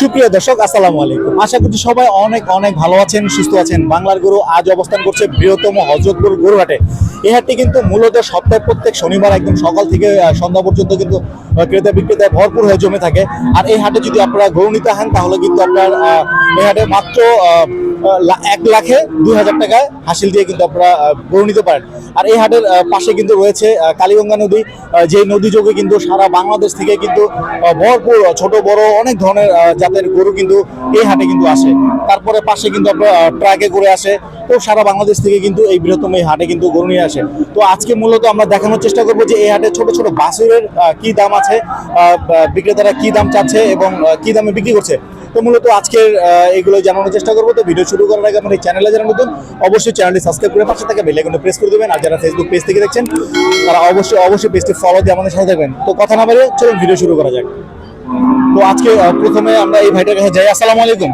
সুপ্রিয় দর্শক, আসসালামু আলাইকুম। আশা করছি সবাই অনেক অনেক ভালো আছেন, সুস্থ আছেন। বাংলার গরু আজ অবস্থান করছে বৃহত্তম হজরতপুর গরুহাটে। এই হাটটি কিন্তু মূলত সপ্তাহের প্রত্যেক শনিবার একদম সকাল থেকে সন্ধ্যা পর্যন্ত কিন্তু ক্রেতা বিক্রেতায় ভরপুর হয়ে জমে থাকে। আর এই হাটে যদি আপনারা গরু নিতে হন তাহলে কিন্তু আপনার এই হাটে মাত্র এক লাখে দুই হাজার টাকায় হাসিল দিয়ে কিন্তু আপনারা গরু নিতে পারেন। আর এই হাটের পাশে কিন্তু রয়েছে কালীগঙ্গা নদী যে নদী যোগে কিন্তু সারা বাংলাদেশ থেকে কিন্তু ভরপুর ছোট বড় অনেক ধরনের জাতের গরু কিন্তু এই হাটে কিন্তু আসে। তারপরে পাশে কিন্তু আপনার ট্রাকে করে আসে তো সারা বাংলাদেশ থেকে কিন্তু এই বৃহত্তম এই হাটে কিন্তু গরু নিয়ে আসে। তো আজকে মূলত আমরা দেখানোর চেষ্টা করব যে এই হাটে ছোট ছোট বাছুরের আহ, কি দাম আছে বিক্রেতারা কি দাম চাচ্ছে এবং কি দামে বিক্রি করছে। তো মূলত আজকের এগুলো জানানোর চেষ্টা করব। তো ভিডিও শুরু করার আগে আমার এই চ্যানেলে যারা নতুন অবশ্যই চ্যানেলটি সাবস্ক্রাইব করে পাশে থাকা বেল আইকনটা প্রেস করে দেবেন। আর যারা ফেসবুক পেজ থেকে দেখছেন তারা অবশ্যই অবশ্যই পেজটি ফলো দিয়ে আমাদের সাথে থাকবেন। তো কথা না বাড়িয়ে চলুন ভিডিও শুরু করা যাক। তো আজকে প্রথমে আমরা এই ভাইটার কাছে যাই। আসসালামু আলাইকুম।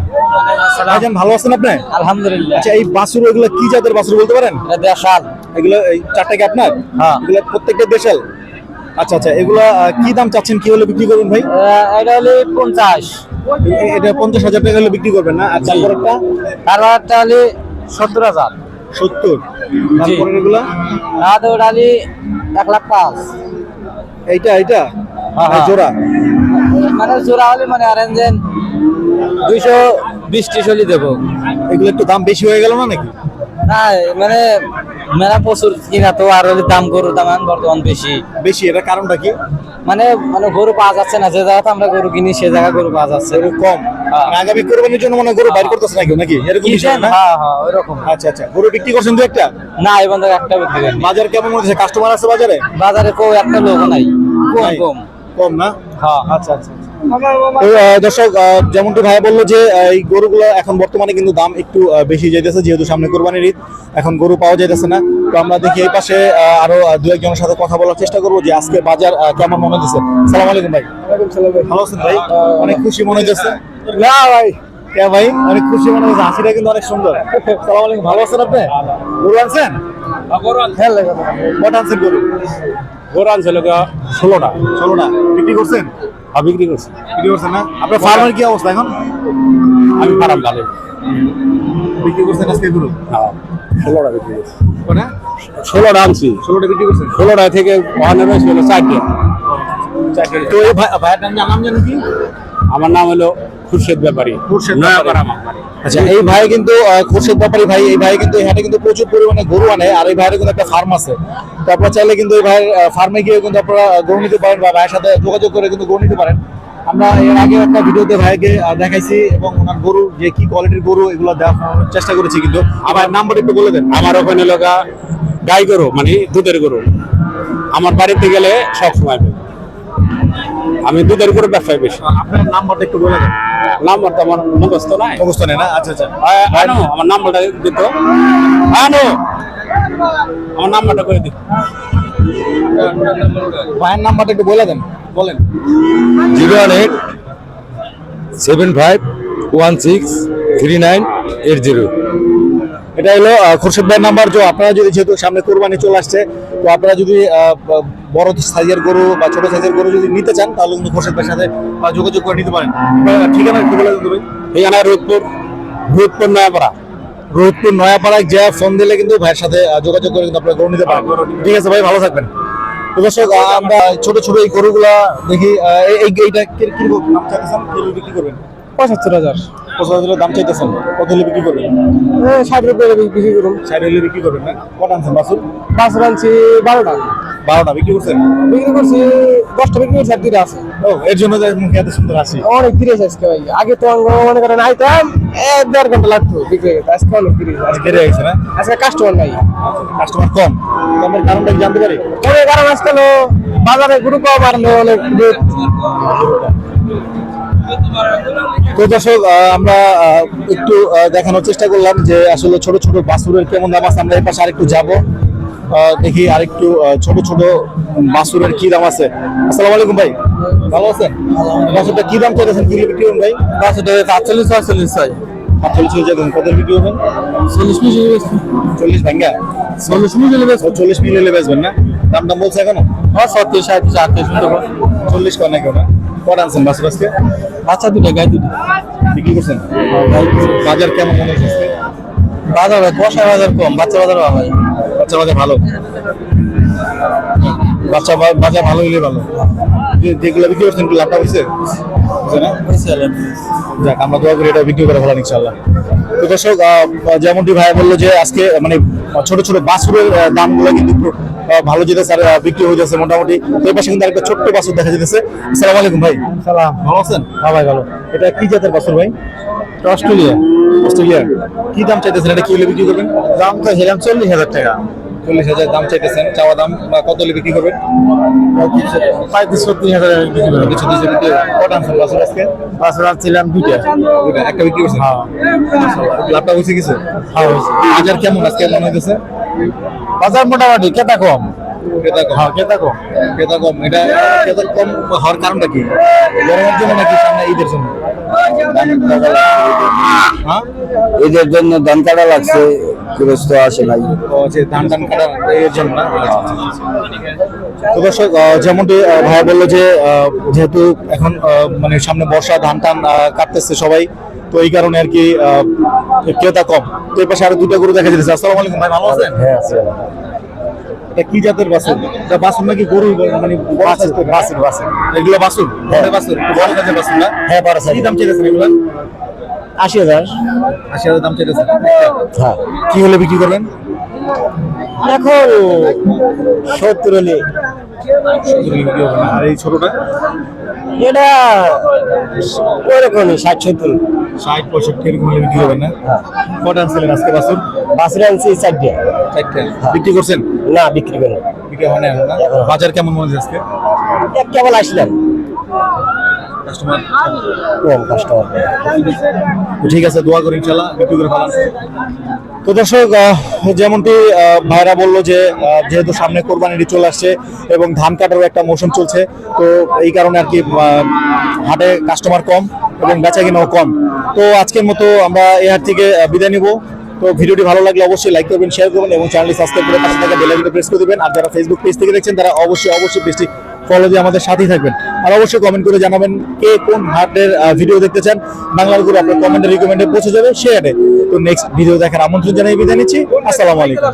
ভাইজান ভালো আছেন আপনি? আলহামদুলিল্লাহ। আচ্ছা এই বাছুর এগুলো কি জাতের বাছুর বলতে পারেন? এটা দেশাল। এগুলো এই চারটা কি আপনার? হ্যাঁ। এগুলো প্রত্যেকটা দেশাল? আচ্ছা আচ্ছা এগুলো কি দাম চাচ্ছেন? কি হলে বিক্রি করবেন ভাই? এটা হলে পঞ্চাশ। এটা পঞ্চাশ হাজার টাকা হলে বিক্রি করবেন না? আর তারপরটা তারপরটা হলে সত্তর হাজার। সত্তর। তারপরে এগুলা? ওটা হলে এক লাখ পাঁচ। এইটা এইটা? হ্যাঁ, হ্যাঁ। জোড়া? মানে জোড়া হলে মানে আরেঞ্জেন দুইশো বিশ ত্রিশ হলে দেবো। এগুলো একটু দাম বেশি হয়ে গেল না নাকি? না মানে মেলা প্রচুর কিনা তো আর দাম গরুর দাম বর্তমান বেশি। বেশি এটা কারণটা কি? মানে মানে গরু পাওয়া যাচ্ছে না যে জায়গাতে আমরা গরু কিনি সে জায়গা গরু পাওয়া যাচ্ছে। গরু কম। হ্যাঁ। মানে আগামী কোরবানির জন্য মনে গরু বাইর করতেছে নাকি নাকি? এরকম বিষয় না? হ্যাঁ হ্যাঁ ওইরকম। আচ্ছা আচ্ছা। গরু বিক্রি করছেন দু একটা? না এই বন্ধু একটা বিক্রি করিনি। বাজার কেমন মনে হচ্ছে? কাস্টমার আছে বাজারে? বাজারে কেউ একটা লোক নাই। কম কম। কম না? হ্যাঁ আচ্ছা আচ্ছা। দর্শক যেমনটি ভাই বলল যে এই গরুগুলো এখন বর্তমানে কিন্তু দাম একটু বেশি যাইতেছে যেহেতু সামনে কোরবানির ঈদ এখন গরু পাওয়া যাইতেছে না। তো আমরা দেখি এই পাশে আরও দু একজনের সাথে কথা বলার চেষ্টা করব যে আজকে বাজার কেমন মনে হচ্ছে সালাম আলাইকুম ভাই। ভালো আছেন ভাই? অনেক খুশি মনে হচ্ছে না ভাই। কে ভাই? অনেক খুশি মনে হচ্ছে হাসিটা কিন্তু অনেক সুন্দর। সালাম আলাইকুম। ভালো আছেন আপনি? গরু আনছেন? কটা আনছেন গরু? গরু আনছিল ষোলোটা। ষোলোটা। বিক্রি করছেন? হ্যাঁ বিক্রি করছি। বিক্রি করছেন না? আপনার ফার্মের কি অবস্থা এখন? আমি খারাপ ভালো বিক্রি করছেন আজকে গরু ষোলোটা বিক্রি করছি। কটা? ষোলোটা আনছি। ষোলোটা বিক্রি করছেন? ষোলোটা থেকে ওখানে রয়েছে হলো চারটে। তো এই ভাইয়ের নাম জানেন কি? আমার নাম হলো খুরশেদ ব্যাপারী। খুরশেদ নয়াপাড়া ব্যাপারী। আচ্ছা এই ভাই কিন্তু খুরশেদ ব্যাপারী ভাই, এই ভাই কিন্তু এখানে কিন্তু প্রচুর পরিমাণে গরু আনে, আর এই ভাইয়ের কিন্তু একটা ফার্ম আছে। তো আপনারা চাইলে কিন্তু এই ভাইয়ের ফার্মে গিয়ে কিন্তু আপনারা গরু নিতে পারেন বা ভাইয়ের সাথে যোগাযোগ করে কিন্তু গরু নিতে পারেন। আমরা এর আগে একটা ভিডিওতে ভাইকে দেখাইছি এবং ওনার গরু যে কি কোয়ালিটির গরু, এগুলো দেখানোর চেষ্টা করেছি কিন্তু। আমার নাম্বার একটু বলে দেন। আমার ওখানে লগা গাই গরু মানে দুধের গরু। আমার বাড়িতে গেলে সব সময়। আমি দুধের উপরে ব্যবসায় বেশি। আপনার নাম্বারটা একটু বলে দেন। নাম্বার তো আমার মুখস্থ নাই। অবস্থানে না? আচ্ছা আচ্ছা। আনো আমার নাম্বারটা দিত। আনো আমার নাম্বারটা করে দিত ভাইয়ের নাম্বারটা একটু বলে দেন বলেন। Zero one eight seven five one six three nine eight zero. এটা হলো খুরশেদ ভাইয়ের নাম্বার। যে আপনারা যদি যেহেতু সামনে কোরবানি চলে আসছে তো আপনারা যদি বড় সাইজের গরু বা ছোট সাইজের গরু যদি নিতে চান তাহলে কিন্তু খুরশেদ ভাইয়ের সাথে যোগাযোগ করে নিতে পারেন। ঠিকানা একটু বলে দিতে ভাই। এখানে রোদপুর রোদপুর নয়াপাড়া। রোদপুর নয়াপাড়ায় যা ফোন দিলে কিন্তু ভাইয়ের সাথে যোগাযোগ করে কিন্তু আপনারা গরু নিতে পারেন। ঠিক আছে ভাই ভালো থাকবেন। তো দর্শক আমরা ছোট ছোট এই গরুগুলা দেখি এইটা কি- কীরকম চাইতেছেন কি বিক্রি করবেন? পঁচাত্তর হাজার। পঁচাশ দাম চাইতেছেন। কত হলে বিক্রি করবেন? ষাট রুপিয়া বিক্রি করুন ষাট হলে বিক্রি করবেন না? কটা আনছেন বাসুর বাছুর আনছি বারোটা। বারোটা বিক্রি করছেন? বিক্রি করছি দশটা বিক্রি করছি আর আছে। ও এর জন্য এত সুন্দর আসি অনেক ধীরে আজকে ভাই। আগে তো মনে করেন আইতাম এক দেড় ঘণ্টা লাগতো বিক্রি করতে। আজকে অনেক ধীরে আজ বেড়ে গেছে না? আজকে কাস্টমার নাই। কাস্টমার কম। কমের কারণটা জানতে পারি? অনেক কারণ আজকাল বাজারে গুরু কম আর অনেক। তো দর্শক আমরা একটু দেখানোর চেষ্টা করলাম যে আসলে ছোট ছোট বাসুরের কেমন দাম আছে আমরা এই পাশে আরেকটু যাব। দেখি আরেকটু আহ, ছোট ছোট বাসুরের কি দাম আছে। আসসালামু আলাইকুম ভাই ভালো আছেন? বাসুরটা কি দাম চাইতেছেন? কি বিক্রি ভাই? আটচল্লিশ আটচল্লিশ ছয় আটচল্লিশ হাজার কত বিক্রি করবেন? চল্লিশ মিনিট চল্লিশ ভাঙ্গা? চল্লিশ মিনিট ও চল্লিশ মিলিয়ে বেচবেন না? দাম দাম বলছে এখনও? হ্যাঁ ছত্রিশ সাঁত্রিশ আটত্রিশ চল্লিশ কয় না কেউ না কটা আনছেন বাসুর আজকে? বাচ্চা দুটো গাই দুটো। বিক্রি করছেন? বাজার কেমন মনে হচ্ছে? বাজার কষা বাজার কম বাচ্চা বাজার ভালো। বাচ্চা বাজার ভালো? বাচ্চা বাজার ভালো হলে ভালো। যেগুলো বিক্রি করছেন লাভটা হয়েছে যাক আমরা দোয়া করি এটা বিক্রি করে ভালো ইনশাল্লাহ তো দর্শক যেমনটি ভাই বলল যে আজকে মানে ছোট ছোট বাছুরের দামগুলো কিন্তু ভালো যেতেছে আর বিক্রি হয়ে যাচ্ছে মোটামুটি। তো এই পাশে কিন্তু আরেকটা ছোট্ট বাছুর দেখা যেতেছে আসসালামু আলাইকুম ভাই। সালাম। ভালো আছেন? হ্যাঁ ভাই ভালো। এটা কি জাতের বাছুর ভাই? অস্ট্রেলিয়া। অস্ট্রেলিয়া কি দাম চাইতেছেন? এটা কি বিক্রি করবেন? দাম চাইছিলাম চল্লিশ হাজার টাকা। চল্লিশ হাজার দাম চাইতেছেন। চাওয়া দাম বা কত হলে বিক্রি করবেন? পঁয়ত্রিশ ছত্রিশ হাজার বিক্রি করবেন কিছু দিয়েছে বিক্রি কটা আনছেন বাছুর আজকে বাছুর আনছিলাম দুইটা দুইটা একটা বিক্রি করছেন? হ্যাঁ। লাভটা হয়েছে কিছু? হ্যাঁ বাজার কেমন আজকে? মনে হইতেছে? বাজার মোটামুটি কেতা কম। ক্রেতা কম। হ্যাঁ ক্রেতা কম। ক্রেতা কম। এটা ক্রেতা কম হওয়ার কারণটা কি? গরমের জন্য নাকি সামনে ঈদের জন্য? হ্যাঁ? এদের জন্য ধান কাটা লাগছে। গৃহস্থ আসে নাই যে ধান টান কাটা এর জন্য তো দর্শক যেমনটি আহ, ভাই বলল যে যেহেতু এখন মানে সামনে বর্ষা ধান টান কাটতেছে সবাই তো এই কারণে আর কি ক্রেতা কম। তো এই পাশে আরও দুটো গরু দেখা যাচ্ছে। আসসালামু আলাইকুম ভাই ভালো আছেন? হ্যাঁ আছে এটা কি জাতের বাছুর? এটা বাছুর নাকি গরু মানে বাছুর বাছুর বাছুর। এগুলো বাছুর? বড় বাছুর বড় জাতের বাছুর না? হ্যাঁ বড় কি দাম চাইতেছেন এগুলো? আশি হাজার। আশি হাজার দাম চাইতেছেন হ্যাঁ। কি হলে বিক্রি করবেন এখন সত্তর হলে। আর এই ছোটটা? এটা ওরকমই ষাট সত্তর। ষাট পঁয়ষট্টি এরকম হলে বিক্রি হবে না? কটা আনছিলেন আজকে বাছুর? বাসরে আনছি চারটে। চারটে। বিক্রি করছেন? না বিক্রি করে বিক্রি হয় না বাজার কেমন মনে হচ্ছে আজকে? কেবল আসলাম কাস্টমার কম কাস্টমার ঠিক আছে, দোয়া করি ইনশাল্লাহ তো দর্শক যেমনটি ভাইরা বলল যে যেহেতু সামনে কোরবানিটি চলে আসছে এবং ধান কাটারও একটা মৌসুম চলছে, তো এই কারণে আর কি হাটে কাস্টমার কম এবং বেচা কিনাও কম। তো আজকের মতো আমরা এই হাট থেকে বিদায় নিব। তো ভিডিওটি ভালো লাগলে অবশ্যই লাইক করবেন শেয়ার করবেন এবং চ্যানেলটি সাবস্ক্রাইব করে পাশে থাকা বেল প্রেস করে দিবেন। আর যারা ফেসবুক পেজ থেকে দেখছেন, তারা অবশ্যই অবশ্যই পেজটি ফলো দিয়ে আমাদের সাথেই থাকবেন। আর অবশ্যই কমেন্ট করে জানাবেন কে কোন হাটের ভিডিও দেখতে চান। বাংলারগুলো আপনার কমেন্টে রিকমেন্ডে পৌঁছে যাবে। সে হাটে তো নেক্সট ভিডিও দেখার আমন্ত্রণ জানিয়ে বিদায় নিচ্ছি। আসসালামু আলাইকুম।